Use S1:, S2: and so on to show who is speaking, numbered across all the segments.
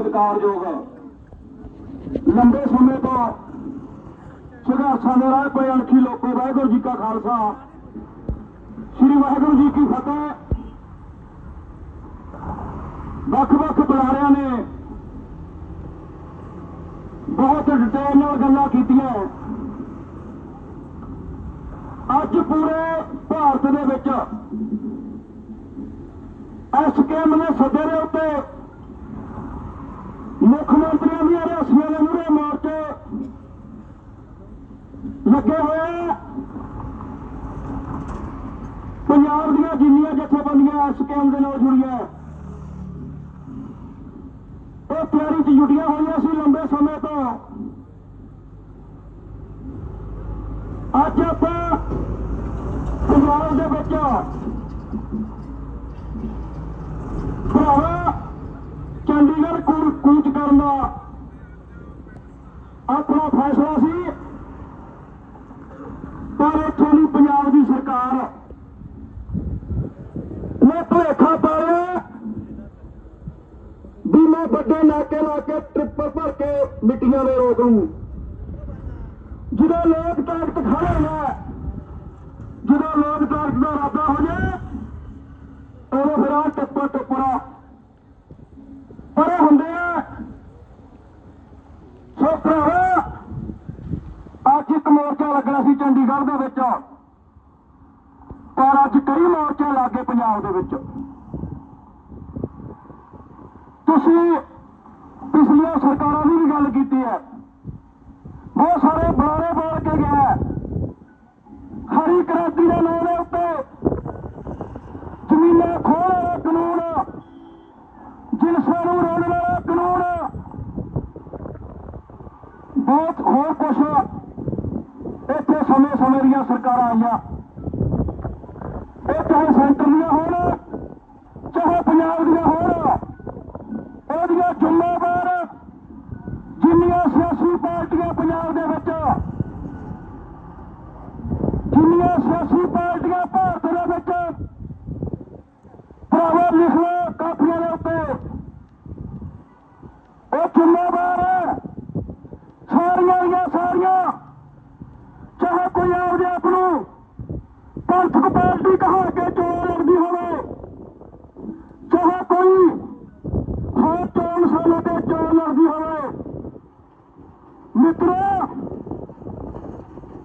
S1: ਸਤਿਕਾਰਯੋਗ। ਲੰਬੇ ਸਮੇਂ ਤੋਂ ਸੰਘਰਸ਼ਾਂ ਦੇ ਰਾਹ ਪਏ ਅਣਖੀ ਲੋਕੋ, ਵਾਹਿਗੁਰੂ ਜੀ ਕਾ ਖਾਲਸਾ। ਸ੍ਰੀ ਵਾਹਿਗੁਰੂ ਜੀ ਕੀ ਫਤਿਹ। ਵੱਖ-ਵੱਖ ਬੁਲਾਰਿਆਂ ਨੇ ਬਹੁਤ ਡਿਟੇਲ ਨਾਲ ਗੱਲਾਂ ਕੀਤੀਆਂ। ਅੱਜ ਪੂਰੇ ਭਾਰਤ ਦੇ ਵਿੱਚ ਐਸਕੇਐਮ ਨੇ ਸੱਦੇ ਦੇ ਉੱਤੇ ਮੁੱਖ ਮੰਤਰੀਆਂ ਦੀਆਂ ਰਿਆਸੀਆਂ ਦੇ ਮੂਹਰੇ ਮੋਰਚੇ ਲੱਗੇ ਹੋਏ ਆ। ਪੰਜਾਬ ਦੀਆਂ ਜਿੰਨੀਆਂ ਜਥੇਬੰਦੀਆਂ ਐਸਕੇਐਮ ਦੇ ਨਾਲ ਜੁੜੀਆਂ ਉਹ ਤਿਆਰੀ 'ਚ ਜੁਟੀਆਂ ਹੋਈਆਂ ਸੀ ਲੰਬੇ ਸਮੇਂ ਤੋਂ ਅੱਜ ਆਪਾਂ ਪੰਜਾਬ ਦੇ ਵਿੱਚ ਭਰਾਵਾ ਕਰਨ ਦਾ ਆਪਣਾ ਫੈਸਲਾ ਸੀ। ਪਰ ਇੱਥੋਂ ਦੀ ਪੰਜਾਬ ਦੀ ਸਰਕਾਰ ਨੇ ਭੁਲੇਖਾ ਪਾਇਆ ਵੀ ਮੈਂ ਵੱਡੇ ਨਾਕੇ ਲਾ ਕੇ ਟ੍ਰਿਪਰ ਭਰ ਕੇ ਮਿੱਟੀਆਂ ਦੇ ਰੋਕ ਲੂੰ। ਜਦੋਂ ਲੋਕ ਤਾਕਤ ਖੜੇ ਨੇ ਜਦੋਂ ਲੋਕ ਤਾਕਤ ਦਾ ਰਾਦਾ ਹੋ ਜਾਏ, ਉਦੋਂ ਫਿਰ ਆ ਟੱਪਾ ਟੱਪਾ ਪਰੇ ਹੁੰਦੇ ਆ ਸੋ ਭਰਾਵਾ ਅੱਜ ਇੱਕ ਮੋਰਚਾ ਲੱਗਣਾ ਸੀ ਚੰਡੀਗੜ੍ਹ ਦੇ ਵਿੱਚ। ਪਰ ਅੱਜ ਕਈ ਮੋਰਚੇ ਲੱਗੇ ਪੰਜਾਬ ਦੇ ਵਿੱਚ। ਤੁਸੀਂ ਪਿਛਲੀਆਂ ਸਰਕਾਰਾਂ ਦੀ ਵੀ ਗੱਲ ਕੀਤੀ ਹੈ। ਬਹੁਤ ਸਾਰੇ ਬੁਲਾਰੇ ਬੋਲ ਕੇ ਗਿਆ ਹਰੀ ਕ੍ਰਾਂਤੀ ਦੇ ਨਾਂ ਦੇ ਉੱਤੇ ਜ਼ਮੀਨਾਂ ਖੋਹਣ ਵਾਲਾ ਕਾਨੂੰਨ। ਜਿਨਸਾਂ ਨੂੰ ਰੋਣ ਵਾਲਾ ਕਾਨੂੰਨ ਬਹੁਤ ਹੋਰ ਕੁਛ ਇੱਥੇ ਸਮੇਂ ਸਮੇਂ ਦੀਆਂ ਸਰਕਾਰਾਂ ਆਈਆਂ। ਇਹ ਚਾਹੇ ਸੈਂਟਰ ਦੀਆਂ ਹੋਣ, ਚਾਹੇ ਪੰਜਾਬ ਦੀਆਂ ਹੋਣ ਉਹਦੀਆਂ ਜ਼ਿੰਮੇਵਾਰ ਜਿੰਨੀਆਂ ਸਿਆਸੀ ਪਾਰਟੀਆਂ ਪੰਜਾਬ ਦੇ ਵਿੱਚ, ਜਿੰਨੀਆਂ ਸਿਆਸੀ ਪਾਰਟੀਆਂ ਭਾਰਤ ਦੇ ਵਿੱਚ ਭਰਾਵਾ ਲਿਖ ਲਓ ਕਾਪੀਆਂ ਦੇ ਉੱਤੇ ਉਹ ਜ਼ਿੰਮੇਵਾਰ ਹੈ ਸਾਰੀਆਂ ਦੀਆਂ ਸਾਰੀਆਂ ਚਾਹੇ ਕੋਈ ਆਪਦੇ ਆਪ ਨੂੰ ਪੰਥਕ ਪਾਰਟੀ ਕਹਾ ਕੇ ਚੋਣ ਲੜਦੀ ਹੋਵੇ ਚਾਹੇ ਕੋਈ ਹੋਰ ਚੋਣ ਸਮੇਂ ਤੇ ਚੋਣ ਲੜਦੀ ਹੋਵੇ ਮਿੱਤਰੋ,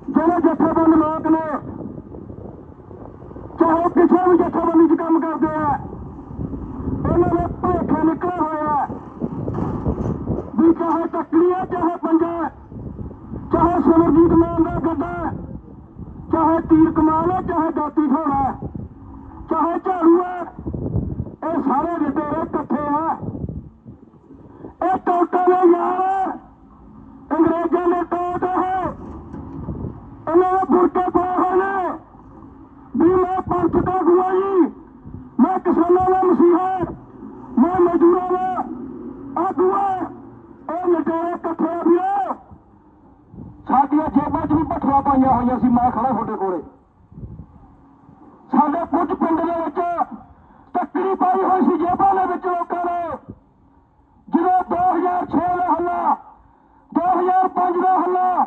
S1: ਜਿਹੜੇ ਜਥੇਬੰਦ ਲੋਕ ਨੇ, ਚਾਹੇ ਕਿਸੇ ਵੀ ਜਥੇਬੰਦੀ 'ਚ ਕੰਮ ਕਰਦੇ ਆ, ਉਹਨਾਂ ਦੇ ਭੇਖੇ ਨਿਕਲਿਆ ਹੋਇਆ ਵੀ ਚਾਹੇ ਟੱਕਰੀ ਹੈ ਚਾਹੇ ਪੰਜਾ, ਚਾਹੇ ਸਿਮਰਜੀਤ ਮਾਨ ਦਾ ਗੱਡਾ ਚਾਹੇ ਤੀਰ ਕਮਾਲ ਹੈ ਚਾਹੇ ਦਾਤੀ ਥੋੜਾ ਚਾਹੇ ਝਾੜੂ ਹੈ ਇਹ ਸਾਰੇ ਜਿੱਤੇ ਇਕੱਠੇ ਆ। ਇਹ ਟੋਟਾ ਯਾਰ ਹੈ। ਅੰਗਰੇਜ਼ਾਂ ਦੇ ਟੋਟ ਹੈ ਇਹਨਾਂ ਦੇ ਬੁਰਕੇ ਪਾਏ ਹੋਏ ਨੇ ਵੀ ਮੈਂ ਪੰਥ ਦਾ ਗੁਆਈ ਮੈਂ ਕਿਸਾਨਾਂ ਦਾ ਮਸੀਹਾ ਮੈਂ ਮਜ਼ਦੂਰਾਂ ਦਾ ਆਗੂ ਹਾਂ ਇਹ ਲਟੇਰੇ ਇਕੱਠੇ ਆ ਵੀਰੋ ਸਾਡੀਆਂ ਜੇਬਾਂ 'ਚ ਵੀ ਹੋਈਆਂ ਸੀ, ਮੈਂ ਖੜਾ ਤੁਹਾਡੇ ਕੋਲੇ। ਸਾਡੇ ਕੁਝ ਪਿੰਡ ਦੇ ਵਿੱਚ ਤੱਕੜੀ ਪਾਈ ਹੋਈ ਸੀ, ਜੇਬਾਂ ਦੇ ਵਿੱਚ ਲੋਕਾਂ ਨੇ। ਜਦੋਂ 2006 ਦਾ ਹੱਲਾ 2005 ਦਾ ਹੱਲਾ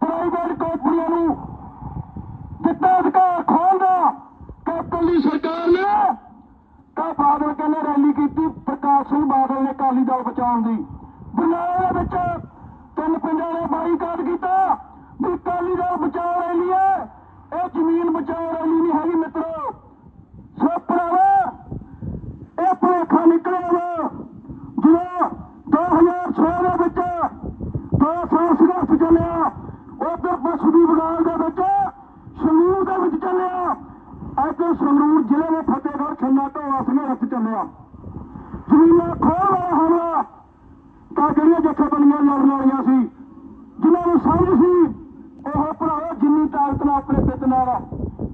S1: ਪ੍ਰਾਈਵੇਟ ਕੰਪਨੀਆਂ ਨੂੰ ਦਿੱਤਾ ਅਧਿਕਾਰ ਖੋਲ ਦਾ, ਕੈਪਟਨ ਦੀ ਸਰਕਾਰ ਨੇ ਤਾਂ ਬਾਦਲ ਕਹਿੰਦੇ ਰੈਲੀ ਕੀਤੀ, ਪ੍ਰਕਾਸ਼ ਸਿੰਘ ਬਾਦਲ ਨੇ ਕਾਲੀ ਦਲ ਬਚਾਉਣ ਦੀ। ਬਰਨਾਲਾ ਦੇ ਵਿੱਚ ਤਿੰਨ ਪਿੰਡਾਂ ਨੇ ਬਾਈਕਾਟ ਕੀਤਾ। ਵੀ ਕਾਲੀ ਦਲ ਬਚਾਓ ਰੈਲੀ ਹੈ। ਇਹ ਜ਼ਮੀਨ ਬਚਾਓ ਰੈਲੀ ਨਹੀਂ ਹੈਗੀ ਮਿੱਤਰੋ। ਸੋ ਇਹ ਭੁਲੇਖਾ ਨਿਕਲਿਆ ਵਾ। ਜਦੋਂ 2006 ਦੇ ਵਿੱਚ ਦੋ ਸਾਲ ਸੰਘਰਸ਼ ਚੱਲਿਆ, ਉਧਰ ਬਸਦੀ ਬਗਾਲ ਦੇ ਵਿੱਚ ਸੰਗਰੂਰ ਦੇ ਵਿੱਚ ਚੱਲਿਆ। ਇੱਥੇ ਸੰਗਰੂਰ ਜ਼ਿਲ੍ਹੇ ਦੇ ਫਤਿਹਗੜ੍ਹ ਖੰਨਾ ਤੋਂ ਸੰਘਰਸ਼ ਚੱਲਿਆ। ਜ਼ਮੀਨਾਂ ਖੋਹ ਵਾਲਾ ਹਮਲਾ ਤਾਂ ਜਿਹੜੀਆਂ ਜਥੇਬੰਦੀਆਂ ਲੜਨ ਵਾਲੀਆਂ ਸੀ, ਜਿਨ੍ਹਾਂ ਨੂੰ ਸਮਝ ਸੀ ਉਹ ਭਰਾਓ ਜਿੰਨੀ ਤਾਕਤ ਨਾਲ ਆਪਣੇ ਪਿੱਤ ਨਾਲ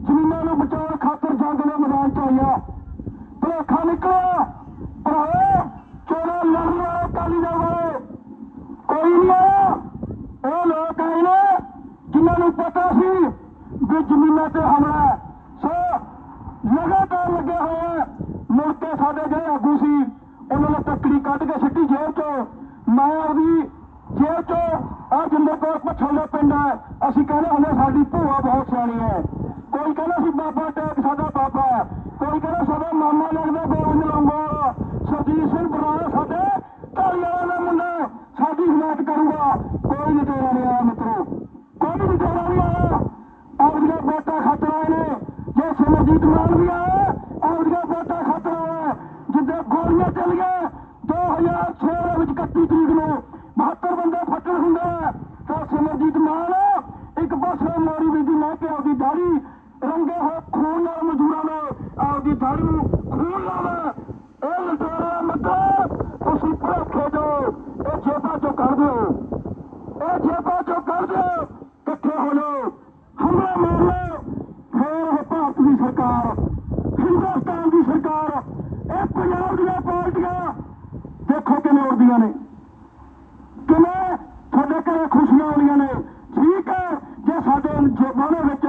S1: ਜ਼ਮੀਨਾਂ ਨੂੰ ਬਚਾਉਣ ਖਾਤਰ ਜੰਗ ਦੇ ਮੈਦਾਨ 'ਚ ਆਈਆਂ ਭੁਲੇਖਾ ਨਿਕਲਿਆ। ਭਰਾਓ ਚੋਰਾਂ ਲੜਨ ਵਾਲੇ ਕਾਲੀ ਦਲ ਵਾਲੇ, ਕੋਈ ਨਹੀਂ ਆਇਆ। ਉਹ ਲੋਕ ਆਏ ਨੇ, ਜਿਨ੍ਹਾਂ ਨੂੰ ਪਤਾ ਸੀ ਵੀ ਜ਼ਮੀਨਾਂ ਤੇ ਹਮਲਾ ਸੋ, ਲਗਾਤਾਰ ਲੱਗੇ ਹੋਏ ਆ। ਮੁੜ ਸਾਡੇ ਜਿਹੜੇ ਆਗੂ ਸੀ, ਉਹਨਾਂ ਨੇ ਤੱਕੜੀ ਕੱਢ ਕੇ ਸਿੱਟੀ ਮੈਂ ਉਹਦੀ ਜੇਬ ਚੋਂ ਆ ਜਿੰਦੇ ਕੋਲ ਪਛੋਲੇ ਪਿੰਡ ਹੈ। ਅਸੀਂ ਕਹਿੰਦੇ ਹੁੰਦੇ ਸਾਡੀ ਭੂਆ ਬਹੁਤ ਸਿਆਣੀ ਹੈ। ਕੋਈ ਕਹਿੰਦਾ ਸੀ, ਬਾਬਾ ਟੈਕ ਸਾਡਾ ਬਾਬਾ ਕੋਈ ਕਹਿੰਦਾ, ਸਾਡਾ ਮਾਮਾ ਲੱਗਦਾ ਗੋਬਿੰਦ ਲੰਗੋਰ ਸਰਜੀਤ ਸਿੰਘ ਬਰਾੜਾ ਸਾਡੇ ਢਾਲੀਵਾਲ ਦਾ ਮੁੰਡਾ ਹੈ, ਸਾਡੀ ਹਮਾਇਤ ਕਰੂਗਾ ਕੋਈ ਨਹੀਂ ਤੇਰਾ ਨਹੀਂ ਆਇਆ ਮਿੱਤਰੋ ਕੋਈ ਨਹੀਂ ਤੇਰਾ ਨਹੀਂ ਆਇਆ ਆਪਦੀਆਂ ਵੋਟਾਂ ਖਾਤਰ ਆਏ ਨੇ ਜੇ ਸਿਮਰਜੀਤ ਮਾਨ ਵੀ ਆਇਆ ਆਪਦੀਆਂ ਵੋਟਾਂ ਖਾਤਰ ਆਇਆ ਜਿੱਦੇ ਗੋਲੀਆਂ ਚੱਲੀਆਂ 2006 ਦੇ ਵਿੱਚ 31 ਤਰੀਕ ਨੂੰ 72 ਬੰਦੇ ਫੱਟੜ ਹੁੰਦੇ ਆ ਤਾਂ ਸਿਮਰਜੀਤ ਮਾਨ ਇੱਕ ਪਾਸੇ ਮੋਰੀ ਵੀ ਦੀ ਲੈ ਕੇ ਆਪਦੀ ਦਾੜੀ ਰੰਗੇ ਹੋਏ ਖੂਨ ਨਾਲ ਮਜ਼ਦੂਰਾਂ ਨੇ ਆਪਦੀ ਦਾੜੀ ਨੂੰ ਖੂਨ ਨਾਲ ਇਹ ਲਟੇਰਾ ਮੱਗਾ ਤੁਸੀਂ ਭਰੋਖੇ ਜੋ, ਇਹ ਜੇਬਾਂ ਚੋਂ ਕੱਢ ਦਿਓ। ਇਹ ਜੇਬਾਂ ਚੋਂ ਕੱਢ ਦਿਓ, ਇਕੱਠੇ ਹੋ ਜਾਓ। ਹਮਲਾ ਮਾਰ ਲਓ। ਫੇਰ ਇਹ ਭਾਰਤ ਦੀ ਸਰਕਾਰ, ਹਿੰਦੁਸਤਾਨ ਦੀ ਸਰਕਾਰ, ਇਹ ਪੰਜਾਬ ਦੀਆਂ ਪਾਰਟੀਆਂ, ਦੇਖੋ ਕਿਵੇਂ ਉੜਦੀਆਂ ਨੇ। ਕਿਵੇਂ ਤੁਹਾਡੇ ਘਰੇ ਖੁਸ਼ੀਆਂ ਆਉਂਦੀਆਂ ਨੇ। ਠੀਕ ਹੈ, ਜੇ ਸਾਡੇ ਜੇਬਾਂ ਦੇ ਵਿੱਚ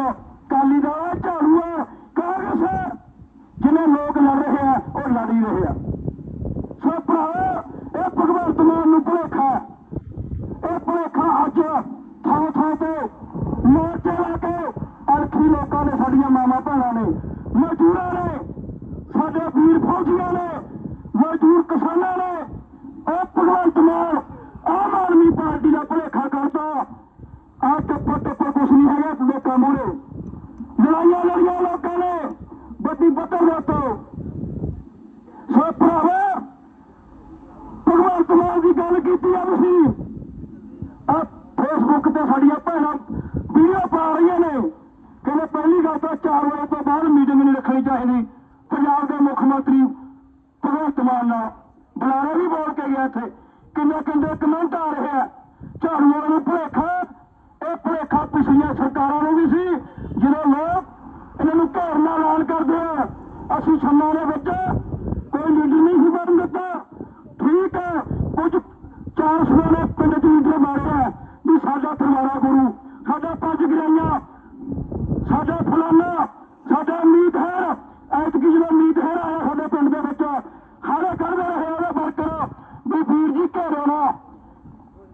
S1: ਕਾਲੀ ਦਾ ਹੈ, ਝਾੜੂ ਹੈ ਕਾਂਗਰਸ ਹੈ। ਜਿਹਨੇ ਲੋਕ ਲੜ ਰਹੇ ਆ ਉਹ ਲੜ ਹੀ ਰਹੇ ਆ। ਸੋ ਭਰਾਓ ਇਹ ਭਗਵੰਤ ਮਾਨ ਨੂੰ ਭੁਲੇਖਾ ਇਹ ਭੁਲੇਖਾ ਅੱਜ ਥਾਂ ਥਾਂ ਤੇ ਮੋਰਚੇ ਲਾ ਕੇ ਅਲਖੀ ਲੋਕਾਂ ਨੇ ਸਾਡੀਆਂ ਮਾਵਾਂ ਭੈਣਾਂ ਨੇ ਮਜ਼ਦੂਰਾਂ ਨੇ ਸਾਡੇ ਵੀਰ ਫੌਜੀਆਂ ਨੇ ਮਜ਼ਦੂਰ ਕਿਸਾਨਾਂ ਨੇ ਇਹ ਭਗਵੰਤ ਮਾਨ ਆਮ ਆਦਮੀ ਪਾਰਟੀ ਦਾ ਭੁਲੇਖਾ ਕਰਦਾ ਆ ਟੱਪਰ ਟੱਪਰ ਕੁਛ ਨਹੀਂ ਹੈਗਾ ਲੋਕਾਂ ਮੂਹਰੇ। ਲੜਾਈਆਂ ਲੜੀਆਂ ਲੋਕਾਂ ਨੇ, ਵੱਡੀ ਪੱਤਰ ਦੇ ਉੱਤੇ ਸੋ ਭਰਾਵਾ, ਭਗਵੰਤ ਮਾਨ ਦੀ ਗੱਲ ਕੀਤੀ ਆ ਤੁਸੀਂ। ਆ ਫੇਸਬੁੱਕ ਤੇ ਸਾਡੀਆਂ ਭੈਣਾਂ ਵੀਡੀਓ ਪਾ ਰਹੀਆਂ ਨੇ। ਕਹਿੰਦੇ ਪਹਿਲੀ ਗੱਲ ਤਾਂ 4 ਵਜੇ ਤੋਂ ਬਾਅਦ ਮੀਟਿੰਗ ਨਹੀਂ ਰੱਖਣੀ ਚਾਹੀਦੀ। ਪੰਜਾਬ ਦੇ ਮੁੱਖ ਮੰਤਰੀ ਭਗਵੰਤ ਮਾਨ ਨਾਲ। ਬੁਲਾਰੇ ਵੀ ਬੋਲ ਕੇ ਗਿਆ ਇੱਥੇ। ਕਿੰਨੇ ਕਿੰਨੇ ਕਮੈਂਟ ਆ ਰਹੇ ਆ। ਝਾੜੂ ਵਾਲੇ ਨੂੰ ਭੁਲੇਖਾ। ਇਹ ਭੁਲੇਖਾ ਪਿਛਲੀਆਂ ਸਰਕਾਰਾਂ ਨੂੰ ਵੀ ਸੀ। ਜਦੋਂ ਲੋਕ ਇਹਨਾਂ ਨੂੰ ਘੇਰ ਨਾਲ ਐਲਾਨ ਕਰਦੇ ਆ ਅਸੀਂ ਛੰਨਾਂ ਦੇ ਵਿੱਚ ਕੋਈ ਲੀਡਰ ਨਹੀਂ ਸੀ ਬਣ ਦਿੱਤਾ। ਠੀਕ ਹੈ, ਕੁਝ ਚਾਰ ਸੌ ਪਿੰਡ ਦੇ ਲੀਡਰ ਮਾਰੇ ਵੀ ਸਾਡਾ ਤਰਵਾਰਾ ਗੁਰੂ, ਸਾਡਾ ਪੰਜ ਗਰਾਈਆਂ ਸਾਡਾ ਫਲਾਨਾ, ਸਾਡਾ ਮੀਤ ਹੈ ਐਤਕੀ ਜਦੋਂ ਮੀਤ ਹੈ ਆਇਆ ਸਾਡੇ ਪਿੰਡ ਦੇ ਵਿੱਚ, ਹਾਰੇ ਕਰਦੇ ਰਹੇ ਉਹਦੇ ਵਰਕਰ, ਵੀ ਵੀਰ ਜੀ ਘੇਰੋ ਨਾ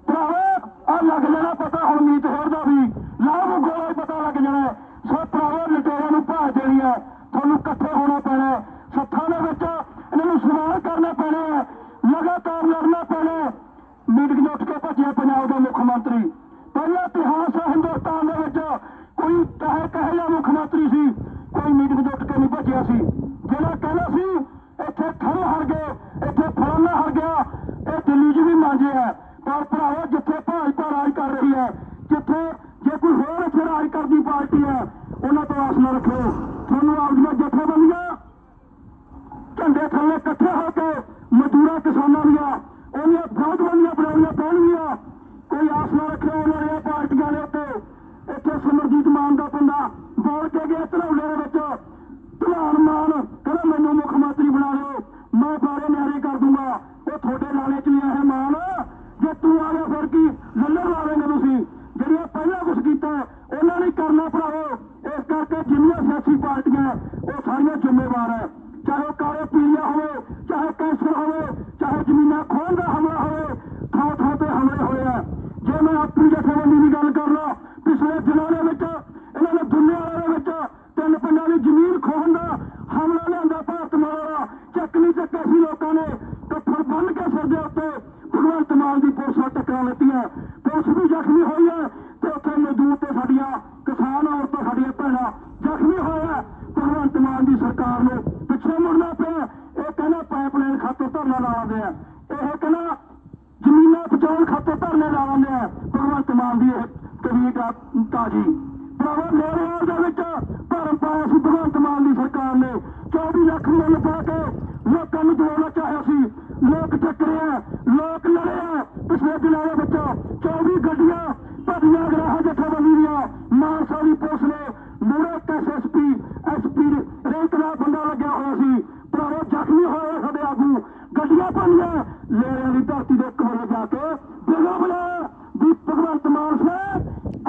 S1: ਭਰਾਵੋ ਆ ਲੱਗ ਲੈਣਾ ਪਤਾ ਹੁਣ ਮੀਤ ਹੈਰ ਦਾ ਵੀ ਲਾਭ ਗੋਲਾ ਹੀ ਪਤਾ ਲੱਗ ਜਾਣਾ ਹੈ। ਸੋ ਭਰਾਵੋ ਲਟੇਰਿਆਂ ਨੂੰ ਭਾਅ ਦੇਣੀ ਹੈ ਤੁਹਾਨੂੰ ਇਕੱਠੇ ਹੋਣਾ ਪੈਣਾ ਹੈ। ਦੇ ਵਿੱਚ ਇਹਨਾਂ ਨੂੰ ਸਵਾਲ ਕਰਨਾ ਪੈਣਾ ਹੈ। ਲਗਾਤਾਰ ਲੜਨਾ ਪੈਣਾ ਮੀਟਿੰਗ ਉੱਠ ਕੇ ਭੱਜਿਆ ਪੰਜਾਬ ਦਾ ਮੁੱਖ ਮੰਤਰੀ ਪਹਿਲਾ ਇਤਿਹਾਸ ਹੈ, ਹਿੰਦੁਸਤਾਨ ਦੇ ਵਿੱਚ ਕੋਈ ਕਹੇ ਕਹੇ ਜਾਂ ਮੁੱਖ ਮੰਤਰੀ ਸੀ, ਕੋਈ ਮੀਟਿੰਗ ਉੱਠ ਕੇ ਨਹੀਂ ਭੱਜਿਆ ਸੀ ਜਿਹੜਾ ਕਹਿੰਦਾ ਸੀ, ਇੱਥੇ ਖੜੇ ਹਰ ਗਏ, ਇੱਥੇ ਫਲਾਨਾ ਹਰ ਗਿਆ, ਇਹ ਦਿੱਲੀ 'ਚ ਵੀ ਮਾਂਜੇ ਹੈ ਪਰ ਭਰਾਓ ਜਿੱਥੇ ਭਾਜਪਾ ਰਾਜ ਕਰ ਰਹੀ ਹੈ, ਜਿੱਥੇ ਜੇ ਕੋਈ ਹੋਰ ਇੱਥੇ ਰਾਜ ਕਰਦੀ ਪਾਰਟੀ ਹੈ, ਉਹਨਾਂ ਤੋਂ ਆਸ ਨਾ ਰੱਖੋ ਤੁਹਾਨੂੰ ਆਪਦੀਆਂ ਜਥੇਬੰਦੀਆਂ ਝੰਡੇ ਥੱਲੇ ਇਕੱਠੇ ਹੋ ਕੇ ਮਜ਼ਦੂਰਾਂ, ਕਿਸਾਨਾਂ ਦੀਆਂ, ਉਹਦੀਆਂ ਬਹੁਤ ਬੰਦੀਆਂ ਬਣਾਉਣੀਆਂ ਪੈਣਗੀਆਂ ਕੋਈ ਆਸ ਨਾ ਰੱਖਿਓ ਉਹਨਾਂ ਦੀਆਂ ਪਾਰਟੀਆਂ ਦੇ ਉੱਤੇ। ਇੱਥੇ ਸਿਮਰਜੀਤ ਮਾਨ ਦਾ ਬੰਦਾ ਬੋਲ ਕੇ ਗਿਆ, ਧਰੌਲੇ ਦੇ ਵਿੱਚ ਧਿਆਨ ਮਾਨ ਕਹਿੰਦਾ ਮੈਨੂੰ ਮੁੱਖ ਮੰਤਰੀ ਬਣਾ ਲਿਓ ਮੈਂ ਬਾਰੇ ਨਿਆਰੇ ਕਰ ਦੂੰਗਾ ਉਹ ਤੁਹਾਡੇ ਲਾਲੇ ਚ ਵੀ ਇਹ ਮਾਨ ਜੇ ਤੂੰ ਆ ਗਿਆ ਫਿਰ ਕੀ ਲੱਲਰ ਲਾਵੇਂਗੇ ਤੁਸੀਂ ਜਿਹੜੀਆਂ ਪਹਿਲਾਂ ਕੁਝ ਕੀਤਾ ਉਹਨਾਂ ਨੇ ਕਰਨਾ ਭਰਾਵੋ ਇਸ ਕਰਕੇ ਜਿੰਨੀਆਂ ਸਿਆਸੀ ਪਾਰਟੀਆਂ ਹੈ, ਉਹ ਸਾਰੀਆਂ ਜ਼ਿੰਮੇਵਾਰ ਹੈ ਚਾਹੇ ਉਹ ਕਾਲੇ ਪੀਲੀਆ ਹੋਵੇ ਚਾਹੇ ਕੈਂਸਰ ਹੋਵੇ ਚਾਹੇ ਜ਼ਮੀਨਾਂ ਖੋਹਣ ਦਾ ਹਮਲਾ ਹੋਵੇ ਥਾਂ ਥਾਂ ਤੇ ਹਮਲੇ ਹੋਏ ਆ ਜੇ ਮੈਂ ਆਪਣੀ ਜਥੇਬੰਦੀ ਦੀ ਗੱਲ ਕਰ ਲਾਂ। ਪਿਛਲੇ ਦਿਨਾਂ ਦੇ ਵਿੱਚ, ਇਹਨਾਂ ਨੇ ਦੁਨੀਆ ਵਾਲੇ ਦੇ ਵਿੱਚ ਤਿੰਨ ਪਿੰਡਾਂ ਦੀ ਜ਼ਮੀਨ ਖੋਹਣ ਦਾ ਹਮਲਾ ਲਿਆਂਦਾ ਭਾਰਤ ਮਾਰਾ ਚੱਕ ਨਹੀਂ ਚੱਕਿਆ ਸੀ ਲੋਕਾਂ ਨੇ। ਕੱਫਰ ਬੰਨ ਕੇ ਸਿਰ ਦੇ ਉੱਤੇ ਭਗਵੰਤ ਮਾਨ ਦੀ ਪੁਲਿਸਾਂ ਟੱਕਰਾਂ ਲੈਤੀਆਂ ਪੁਲਿਸ ਵੀ ਜ਼ਖਮੀ ਹੋਈ ਹੈ ਤੇ ਉੱਥੇ ਮਜ਼ਦੂਰ ਤੇ ਸਾਡੀਆਂ ਕਿਸਾਨ ਔਰਤਾਂ, ਸਾਡੀਆਂ ਭੈਣਾਂ ਜ਼ਖਮੀ ਹੋਇਆ ਭਗਵੰਤ ਮਾਨ ਦੀ ਸਰਕਾਰ ਨੂੰ ਪਿੱਛੇ ਮੁੜਨਾ ਪਿਆ। ਇਹ ਕਹਿੰਦਾ ਪਾਈਪਲਾਈਨ ਖਾਤਰ ਧਰਨਾ ਲਾਉਂਦੇ ਆ। ਇਹ ਕਹਿੰਦਾ ਚੋਣ ਖਾਤੇ ਖਾਤਰ ਧਰਨੇ ਲਾਉਂਦੇ ਆ ਭਗਵੰਤ ਮਾਨ ਦੀ ਇਹ ਤਵੀਤ ਆ ਤਾਜੀ। ਭਰਾਵਾ, ਮੇਰੇ ਦੇ ਵਿੱਚ ਭਰਮ ਪਾਇਆ ਸੀ ਭਗਵੰਤ ਮਾਨ ਦੀ ਸਰਕਾਰ ਨੇ। 24 ਲੱਖ ਮੁੱਲ ਪਾ ਕੇ ਲੋਕਾਂ ਨੂੰ ਦਵਾਉਣਾ ਚਾਹਿਆ ਸੀ। ਲੋਕ ਚੱਕਰੇ ਲੋਕ ਲੜਿਆ ਪਿਛਲੇ ਦਿਨਾਂ ਦੇ ਵਿੱਚ 24 ਗੱਡੀਆਂ ਭੱਜੀਆਂ ਗਰਾਹ ਜਥੇਬੰਦੀ ਦੀਆਂ ਮਾਨਸਾ ਦੀ ਪੁਲਿਸ ਨੇ ਮੂਰੇ ਐਸਐਸਪੀ ਐਸਪੀ ਰੇਂਕ ਦਾ ਬੰਦਾ ਲੱਗਿਆ ਹੋਇਆ ਸੀ ਭਰਾਵਾ ਜ਼ਖਮੀ ਹੋਏ ਸਾਡੇ ਆਗੂ ਗੱਡੀਆਂ ਭੰਨੀਆਂ ਲੇਰਿਆਂ ਦੀ ਧਰਤੀ ਦੇ ਇੱਕ ਵਾਰ ਜਾ ਕੇ ਬਿਗਾ ਬੁਲਾਇਆ ਵੀ ਭਗਵੰਤ ਮਾਨ ਸੇ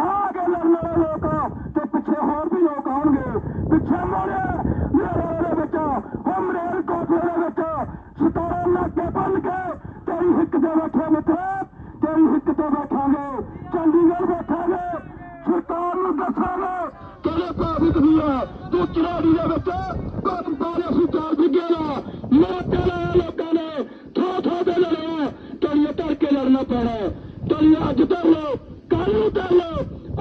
S1: ਆ ਕੇ ਲੜਨ ਵਾਲੇ ਲੋਕ ਤੇ ਪਿੱਛੇ ਹੋਰ ਵੀ ਲੋਕ ਆਉਣਗੇ ਪਿੱਛੇ ਮੋੜੇ ਮੇਰੇ ਦੇ ਵਿੱਚ ਹਮਰੇਲ ਕੋਠੇ ਦੇ ਵਿੱਚ ਸਤਾਰਾਂ ਨਾਕੇ ਬੰਨ ਕੇ ਤੇਰੀ ਹਿੱਕ ਹਿੱਕ ਤੇ ਬੈਠੇ ਮਿੱਤਰ, ਤੇਰੀ ਹਿੱਕ ਤੇ ਬੈਠਾਂਗੇ। ਚੰਡੀਗੜ੍ਹ ਬੈਠਾਂਗੇ, ਸਰਕਾਰ ਨੂੰ ਦੱਸਾਂਗੇ ਕਿਹੜੇ ਭਾਵਿਤ ਹੋਈ ਹੈ? ਤੂੰ ਚੜਾੜੀ ਦੇ ਵਿੱਚ ਕੰਮ ਪਾਲੇ ਸੀ ਚਾਰ ਜਿੱਗੇ ਮੋਟੇ ਲਾਇਆ ਲੋਕਾਂ ਨੇ, ਥੋ ਥੋ ਦੇ ਲੜਿਆ ਤੇਰੀ ਧਰ ਕੇ ਲੜਨਾ ਪੈਣਾ। ਤੇਰੀ ਅੱਜ ਧਰ ਲੋ ਕੱਲ ਨੂੰ ਧਰ ਲੋ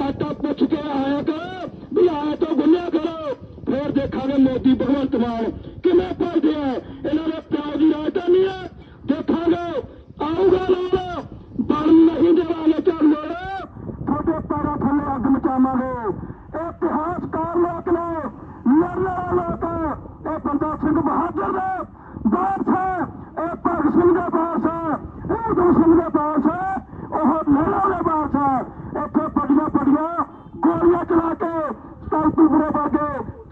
S1: ਆਟਾ ਪੁੱਛ ਕੇ ਆਇਆ ਕਰੋ, ਵੀ ਆਇਆ ਤੋਂ ਗੁੰਨਿਆ ਕਰੋ। ਫੇਰ ਦੇਖਾਂਗੇ ਮੋਦੀ, ਭਗਵੰਤ ਮਾਨ ਕਿਵੇਂ ਭਰਦੇ ਆ। ਇਹਨਾਂ ਨੇ ਪਿਓ ਦੀ ਰਾਜਧਾਨੀ ਹੈ ਦੇਖਾਂਗੇ ਆਊਗਾ ਲੋੜ ਬਣ ਨਹੀਂ ਦੇਵਾਂਗੇ ਝੜ ਲੋੜ ਤੁਹਾਡੇ ਪੈਰਾਂ ਥੱਲੇ ਅੱਗ ਮਚਾਵਾਂਗੇ ਇਹ ਇਤਿਹਾਸਕਾਰ ਲੋਕ ਨੇ ਲੜਨ ਵਾਲੇ ਲੋਕ ਇਹ ਬੰਦਾ ਸਿੰਘ ਬਹਾਦਰ ਦਾ ਬਾਰਸ ਹੈ ਇਹ ਭਗਤ ਸਿੰਘ ਦਾ ਬਾਰਸ ਹੈ ਇਹ ਉਦਮ ਸਿੰਘ ਦਾ ਬਾਰਸ ਹੈ ਉਹ ਲਹਿਰਾ ਦਾ ਬਾਰਸ ਹੈ ਇੱਥੇ ਪੜੀਆਂ ਪੜੀਆਂ ਗੋਲੀਆਂ ਚਲਾ ਕੇ ਸੰਤੂਪੁਰੇ ਵਰਗੇ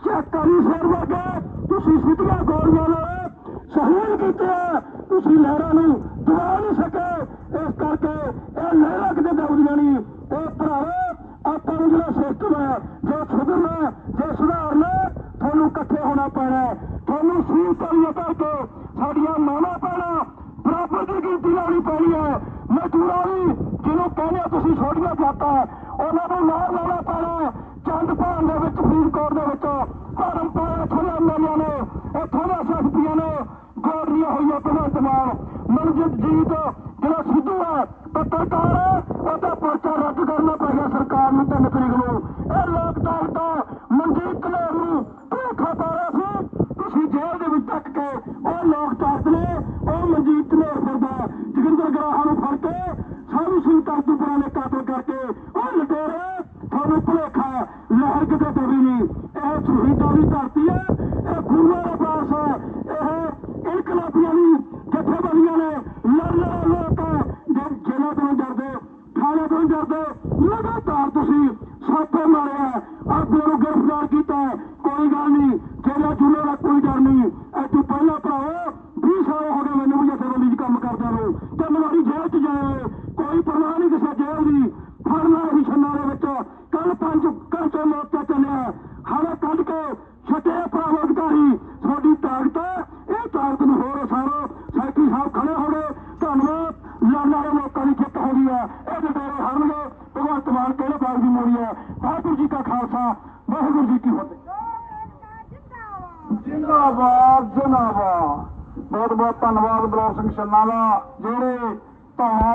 S1: ਚੱਕਰੀ ਸ਼ੇਰ ਵਰਗੇ, ਤੁਸੀਂ ਸਿੱਧੀਆਂ ਗੋਲੀਆਂ ਨਾਲ ਸ਼ਹੀਦ ਕੀਤੇ ਤੁਸੀਂ ਲਹਿਰਾਂ ਨੂੰ ਦਬਾ ਨਹੀਂ ਸਕੇ। ਇਸ ਕਰਕੇ ਇਹ ਲਹਿਰਾਂ ਕਿਤੇ ਦਬਦੀਆਂ ਨਹੀਂ। ਇਹ ਭਰਾਵੋ, ਆਪਾਂ ਨੂੰ ਜਿਹੜਾ ਸਿਸਟਮ ਹੈ, ਜੇ ਸੁਧਰਨਾ ਜੇ ਸੁਧਾਰਨਾ ਤੁਹਾਨੂੰ ਇਕੱਠੇ ਹੋਣਾ ਪੈਣਾ ਤੁਹਾਨੂੰ ਸੀਲ ਤਲੀਆਂ ਕਰਕੇ ਸਾਡੀਆਂ ਮਾਵਾਂ ਪੈਣਾ ਬਰਾਬਰ ਦੀ ਗਿਣਤੀ ਲਾਉਣੀ ਪੈਣੀ ਹੈ। ਮਜ਼ਦੂਰਾਂ ਦੀ, ਜਿਹਨੂੰ ਕਹਿੰਦੇ ਆ ਤੁਸੀਂ ਛੋਟੀਆਂ ਜਾਤਾਂ, ਉਹਨਾਂ ਨੂੰ ਨਾਲ ਲਾਉਣਾ ਪੈਣਾ ਚੰਦ ਭਾਨ ਦੇ ਵਿੱਚ, ਫਰੀਦਕੋਟ ਦੇ ਵਿੱਚ ਧਰਮ ਪਾਇਆ ਇੱਥੋਂ ਦੇ ਐਮਐਲਏ ਨੇ, ਇੱਥੋਂ ਦੇ ਐਸਐਸਪੀਆਂ ਨੇ ਗੋਲੀਆਂ ਹੋਈਆਂ ਭਗਵੰਤ ਮਾਨ ਮਨਜੀਤ ਜੀਤ, ਜਿਹੜਾ ਸਿੱਧੂ ਹੈ, ਪੱਤਰਕਾਰ ਹੈ ਉਹਦਾ ਪਰਚਾ ਰੱਦ ਕਰਨਾ ਪੈ ਗਿਆ ਸਰਕਾਰ ਨੂੰ ਤਿੰਨ ਤਰੀਕ ਨੂੰ ਇਹ ਲੋਕ ਤਾਕਤ ਮਨਜੀਤ ਕਲੇਰ ਨੂੰ ਧੋਖਾ ਪਾ ਰਿਹਾ ਸੀ ਤੁਸੀਂ ਜੇਲ੍ਹ ਦੇ ਵਿੱਚ ਤੱਕ ਕੇ ਉਹ ਲੋਕ ਤਾਕਤ ਨੇ ਉਹ ਮਨਜੀਤ ਕਲੇਰ ਫਿਰਦਾ ਜਗਿੰਦਰ ਗਰਾਹਾਂ ਨੂੰ ਫੜ ਕੇ ਸਾਧੂ ਸਿੰਘ ਕਾਤੂਪੁਰਾ ਨੇ ਕਾਤਲ ਕਰਕੇ ਉਹ ਲਟੇਰੇ ਤੁਹਾਨੂੰ ਭੁਲੇਖਾ ਹੈ, ਲਹਿਰ ਕਿਤੇ ਦਬੀ ਨਹੀਂ ਇਹ ਸ਼ਹੀਦਾਂ ਦੀ ਧਰਤੀ ਹੈ ਇਹ ਗੁਰੂਆਂ ਦਾ ਪਾਸ ਹੈ ਇਹ ਇਨਕਲਾਬੀਆਂ ਦੀ ਜਥੇਬੰਦੀਆਂ ਨੇ ਲੜਨ ਲੋਕ ਹੈ, ਜੇਲ੍ਹਾਂ ਤੋਂ ਡਰਦੇ ਥਾਣੇ ਤੋਂ ਡਰਦੇ ਲਗਾਤਾਰ ਤੁਸੀਂ ਸਾਪੇ ਮਾਰਿਆ ਆਪ ਨੂੰ ਗ੍ਰਿਫਤਾਰ ਕੀਤਾ ਕੋਈ ਗੱਲ ਨਹੀਂ ਜੇਲ੍ਹਾਂ ਜੁਲੇ ਦਾ ਕੋਈ ਡਰ ਨਹੀਂ। ਇਹ ਤੋਂ ਪਹਿਲਾਂ ਭਰਾਵੋ 20 ਸਾਲ ਹੋ ਗਏ ਮੈਨੂੰ ਵੀ ਜਥੇਬੰਦੀ 'ਚ ਕੰਮ ਕਰਦਿਆਂ ਨੂੰ। ਤੇ ਮਨਾਰੀ ਜੇਲ੍ਹ 'ਚ ਜਾਏ ਕੋਈ ਪਰਵਾਹ ਨਹੀਂ ਕਿਸੇ ਜੇਲ੍ਹ ਦੀ। ਫੜਨਾ ਹੀ ਛੰਨਾ ਦੇ ਵਿੱਚ। ਕੱਲ ਪੰਜ ਘੰਟੇ ਮੋਰਚਾ ਚੱਲਿਆ। ਹਾਲੇ ਕੱਢ ਕੇ ਛੱਡੇ ਭਰਾਵੋ ਅਧਿਕਾਰੀ। ਤੁਹਾਡੀ ਤਾਕਤ ਤਾਕਤ ਨੂੰ ਹੋਰ ਸਾਰੋ ਸੈਕਟਰੀ ਸਾਹਿਬ ਖੜੇ ਹੋ ਗਏ ਧੰਨਵਾਦ ਲੜਨ ਵਾਲੇ ਲੋਕਾਂ ਦੀ ਜਿੱਤ ਹੋ ਗਈ ਹੈ ਇਹ ਲਟੇਰੇ ਹਰਨਗੇ ਭਗਵੰਤ ਮਾਨ ਕਿਹੜੇ ਬਾਗ ਦੀ ਮੋੜੀ ਹੈ ਵਾਹਿਗੁਰੂ ਖਾਲਸਾ, ਵਾਹਿਗੁਰੂ ਜੀ ਕੀ ਫਤਿਹ। ਜਿੰਦਾਬਾਦ ਜਿੰਦਾਬਾਦ। ਬਹੁਤ ਬਹੁਤ ਧੰਨਵਾਦ ਬਲੌਰ ਸਿੰਘ ਛੰਨਾ ਦਾ, ਜਿਹੜੇ ਧੌਣਾ